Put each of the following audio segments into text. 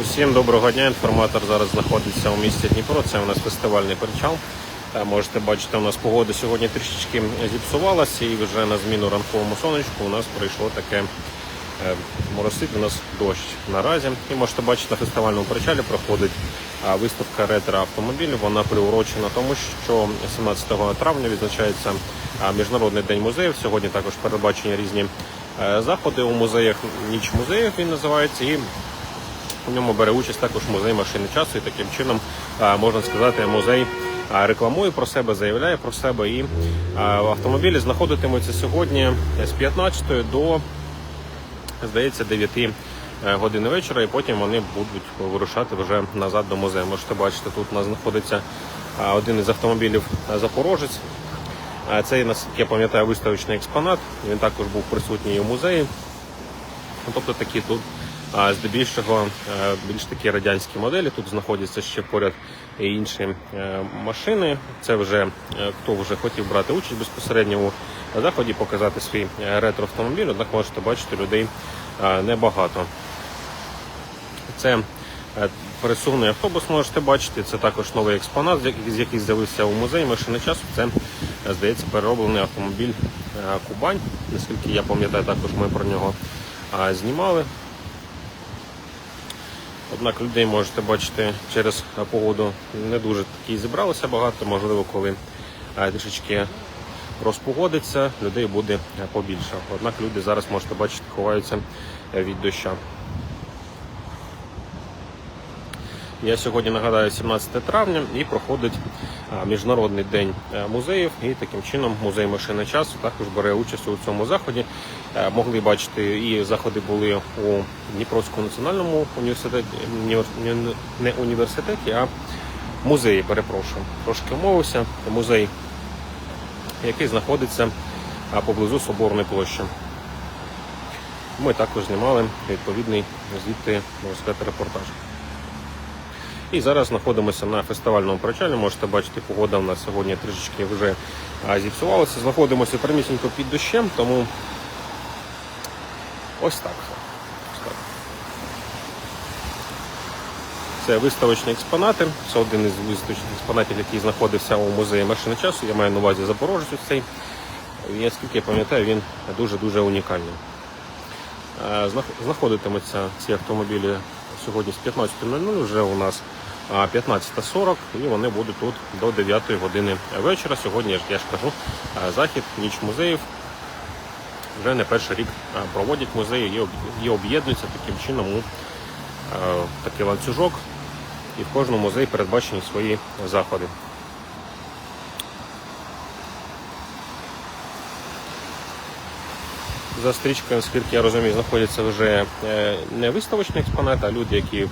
Усім доброго дня. Інформатор зараз знаходиться у місті Дніпро. Це у нас фестивальний причал. Е, Можете бачити, у нас погода сьогодні трішечки зіпсувалася і вже на зміну ранковому сонечку у нас прийшло таке е, моросить у нас дощ наразі. І можете бачити, на фестивальному причалі проходить виставка ретро автомобілів. Вона приурочена тому, що 17 травня відзначається Міжнародний день музеїв. Сьогодні також передбачені різні е, заходи у музеях. Ніч музеїв він називається. І у ньому бере участь також музей машини часу, і таким чином можна сказати, музей рекламує про себе, заявляє про себе. І автомобілі знаходитимуться сьогодні з 15 до здається 9 е, години вечора, і потім вони будуть вирушати вже назад до музею. Можете бачити, тут у нас знаходиться один із автомобілів Запорожець. А, Це, наскільки я пам'ятаю, виставочний експонат. Він також був присутній у музеї. Ну, Тобто такі тут а, здебільшого е, більш такі радянські моделі. Тут знаходяться ще поряд і інші е, машини. Це вже е, хто вже хотів брати участь безпосередньо у заході, показати свій е, ретро-автомобіль, однак можете бачити людей небагато. Це пересувний автобус, можете бачити. Це також новий експонат, з який- з'явився у музеї машини часу. Це, здається, перероблений автомобіль Кубань. Наскільки я пам'ятаю, також ми про нього знімали. Однак людей можете бачити через погоду не дуже такі зібралося багато. Можливо, коли е, трішечки розпогодиться, людей буде е, побільше. Однак люди зараз можете бачити, ховаються е, від доща. Я сьогодні нагадаю 17 травня і проходить міжнародний день е, музеїв. І таким чином музей машини часу також бере участь у цьому заході. Е, Могли бачити, і заходи були у Дніпровському національному університеті, ні- ні- не університеті, а музеї. Перепрошую, трошки умовився. Музей, який знаходиться поблизу Соборної площі. Ми також знімали відповідний звідти можна сказати, репортаж. І зараз знаходимося на фестивальному причалі. Можете бачити, погода у нас сьогодні трішечки вже зіпсувалася. Знаходимося прямісінько під дощем, тому ось так. Це виставочні експонати. Це один із виставочних експонатів, який знаходився у музеї машини часу. Я маю на увазі Запорожець цей. Я пам'ятаю, він дуже-дуже унікальний. Е, Знаходитимуться ці автомобілі сьогодні з 15.00, вже у нас 15.40 і вони будуть тут до 9 години вечора. Сьогодні як я ж кажу, захід, ніч музеїв. Вже не перший рік проводять музеї і об'єднуються таким чином у такий ланцюжок. І в кожному музеї передбачені свої заходи. За стрічкою, наскільки я розумію, знаходяться вже е, не виставочні експонати, а люди, які, е,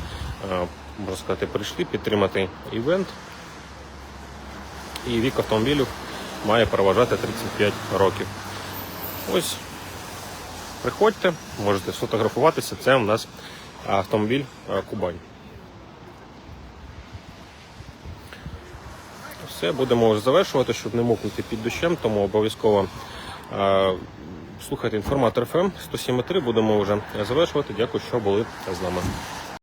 можна сказати, прийшли підтримати івент. І вік автомобілів має переважати 35 років. Ось, приходьте, можете сфотографуватися. Це у нас автомобіль е, Кубань. Все, будемо завершувати, щоб не мокнути під дощем, тому обов'язково слухайте інформатор ФМ 107.3. Будемо вже завершувати. Дякую, що були з нами.